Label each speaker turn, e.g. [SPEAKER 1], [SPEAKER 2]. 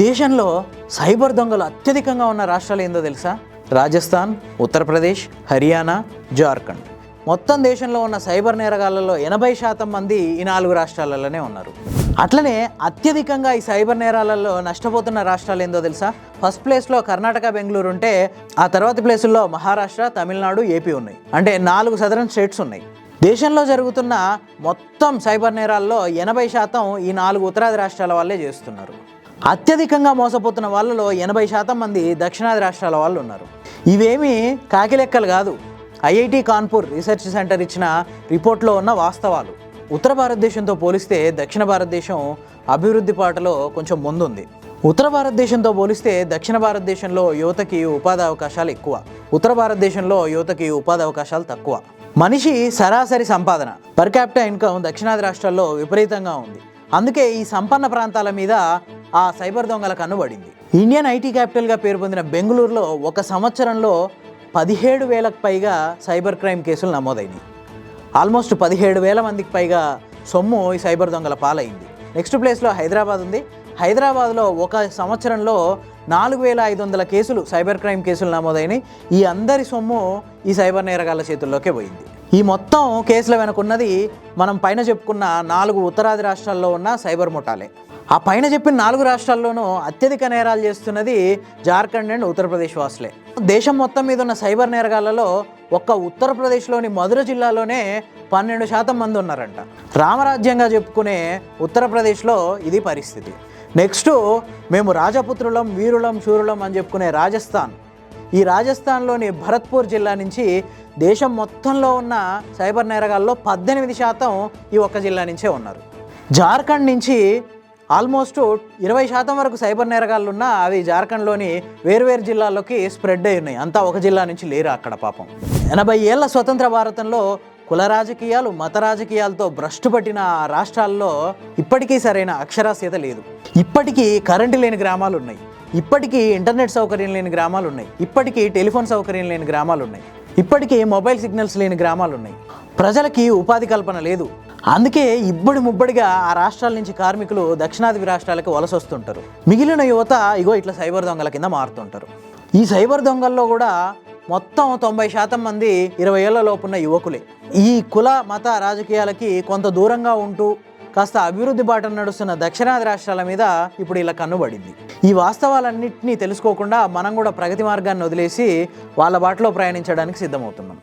[SPEAKER 1] దేశంలో సైబర్ దొంగలు అత్యధికంగా ఉన్న రాష్ట్రాలు ఏందో తెలుసా? రాజస్థాన్ ఉత్తరప్రదేశ్ హర్యానా జార్ఖండ్. మొత్తం దేశంలో ఉన్న సైబర్ నేరగాళ్ళలో ఎనభై శాతం మంది ఈ నాలుగు రాష్ట్రాలలోనే ఉన్నారు. అట్లనే అత్యధికంగా ఈ సైబర్ నేరాలలో నష్టపోతున్న రాష్ట్రాలు ఏందో తెలుసా? ఫస్ట్ ప్లేస్లో కర్ణాటక బెంగళూరు ఉంటే ఆ తర్వాత ప్లేసుల్లో మహారాష్ట్ర తమిళనాడు ఏపీ ఉన్నాయి. అంటే నాలుగు సదరన్ స్టేట్స్ ఉన్నాయి. దేశంలో జరుగుతున్న మొత్తం సైబర్ నేరాల్లో ఎనభై శాతం ఈ నాలుగు ఉత్తరాది రాష్ట్రాల వాళ్ళే చేస్తున్నారు. అత్యధికంగా మోసపోతున్న వాళ్ళలో ఎనభై శాతం మంది దక్షిణాది రాష్ట్రాల వాళ్ళు ఉన్నారు. ఇవేమీ కాకిలెక్కలు కాదు. ఐఐటి కాన్పూర్ రీసెర్చ్ సెంటర్ ఇచ్చిన రిపోర్ట్లో ఉన్న వాస్తవాలు. ఉత్తర భారతదేశంతో పోలిస్తే దక్షిణ భారతదేశం అభివృద్ధి పాటలో కొంచెం ముందుంది. ఉత్తర భారతదేశంతో పోలిస్తే దక్షిణ భారతదేశంలో యువతకి ఉపాధి అవకాశాలు ఎక్కువ. ఉత్తర భారతదేశంలో యువతకి ఉపాధి అవకాశాలు తక్కువ. మనిషి సరాసరి సంపాదన. పర్ క్యాపిటల్ ఇన్కమ్ దక్షిణాది రాష్ట్రాల్లో విపరీతంగా ఉంది. అందుకే ఈ సంపన్న ప్రాంతాల మీద ఆ సైబర్ దొంగల కన్నుబడింది ఇండియన్ ఐటీ క్యాపిటల్గా పేరు పొందిన బెంగళూరులో ఒక సంవత్సరంలో పదిహేడు వేలకు పైగా సైబర్ క్రైమ్ కేసులు నమోదైనాయి. ఆల్మోస్ట్ పదిహేడు వేల మందికి పైగా సొమ్ము ఈ సైబర్ దొంగల పాలైంది. నెక్స్ట్ ప్లేస్లో హైదరాబాద్ ఉంది. హైదరాబాద్లో ఒక సంవత్సరంలో నాలుగు వేల ఐదు వందల కేసులు సైబర్ క్రైమ్ కేసులు నమోదైనాయి. ఈ అందరి సొమ్ము ఈ సైబర్ నేరగాళ్ళ చేతుల్లోకే పోయింది. ఈ మొత్తం కేసుల వెనుకున్నది మనం పైన చెప్పుకున్న నాలుగు ఉత్తరాది రాష్ట్రాల్లో ఉన్న సైబర్ ముఠాలే. ఆ పైన చెప్పిన నాలుగు రాష్ట్రాల్లోనూ అత్యధిక నేరాలు చేస్తున్నది జార్ఖండ్ అండ్ ఉత్తరప్రదేశ్ వాసులే. దేశం మొత్తం మీద ఉన్న సైబర్ నేరగాళ్ళలో ఒక్క ఉత్తరప్రదేశ్లోని మధుర జిల్లాలోనే పన్నెండు శాతం మంది ఉన్నారంట. రామరాజ్యంగా చెప్పుకునే ఉత్తరప్రదేశ్లో ఇది పరిస్థితి. నెక్స్ట్ మేము రాజపుత్రులం వీరులం శూరులం అని చెప్పుకునే రాజస్థాన్. ఈ రాజస్థాన్లోని భరత్పూర్ జిల్లా నుంచి దేశం మొత్తంలో ఉన్న సైబర్ నేరగాల్లో పద్దెనిమిది శాతం ఈ ఒక్క జిల్లా నుంచే ఉన్నారు. జార్ఖండ్ నుంచి ఆల్మోస్ట్ ఇరవై శాతం వరకు సైబర్ నేరగాళ్ళు ఉన్నా అవి జార్ఖండ్లోని వేర్వేరు జిల్లాల్లోకి స్ప్రెడ్ అయి ఉన్నాయి. అంతా ఒక జిల్లా నుంచి లేరు అక్కడ పాపం. ఎనభై ఏళ్ళ స్వతంత్ర భారతంలో కుల రాజకీయాలు మత రాజకీయాలతో భ్రష్టు పట్టిన రాష్ట్రాల్లో ఇప్పటికీ సరైన అక్షరాస్యత లేదు. ఇప్పటికీ కరెంటు లేని గ్రామాలు ఉన్నాయి. ఇప్పటికీ ఇంటర్నెట్ సౌకర్యం లేని గ్రామాలు ఉన్నాయి. ఇప్పటికీ టెలిఫోన్ సౌకర్యం లేని గ్రామాలు ఉన్నాయి. ఇప్పటికీ మొబైల్ సిగ్నల్స్ లేని గ్రామాలు ఉన్నాయి. ప్రజలకి ఉపాధి కల్పన లేదు. అందుకే ఇబ్బడి ముబ్బడిగా ఆ రాష్ట్రాల నుంచి కార్మికులు దక్షిణాది రాష్ట్రాలకు వలస వస్తుంటారు. మిగిలిన యువత ఇగో ఇట్లా సైబర్ దొంగల కింద మారుతుంటారు. ఈ సైబర్ దొంగల్లో కూడా మొత్తం తొంభై శాతం మంది ఇరవై ఏళ్ళ లోపున్న యువకులే. ఈ కుల మత రాజకీయాలకి కొంత దూరంగా ఉంటూ కాస్త అభివృద్ధి బాట నడుస్తున్న దక్షిణాది రాష్ట్రాల మీద ఇప్పుడు ఇలా కన్నుబడింది. ఈ వాస్తవాలన్నింటినీ తెలుసుకోకుండా మనం కూడా ప్రగతి మార్గాన్ని వదిలేసి వాళ్ళ బాటలో ప్రయాణించడానికి సిద్ధమవుతున్నాం.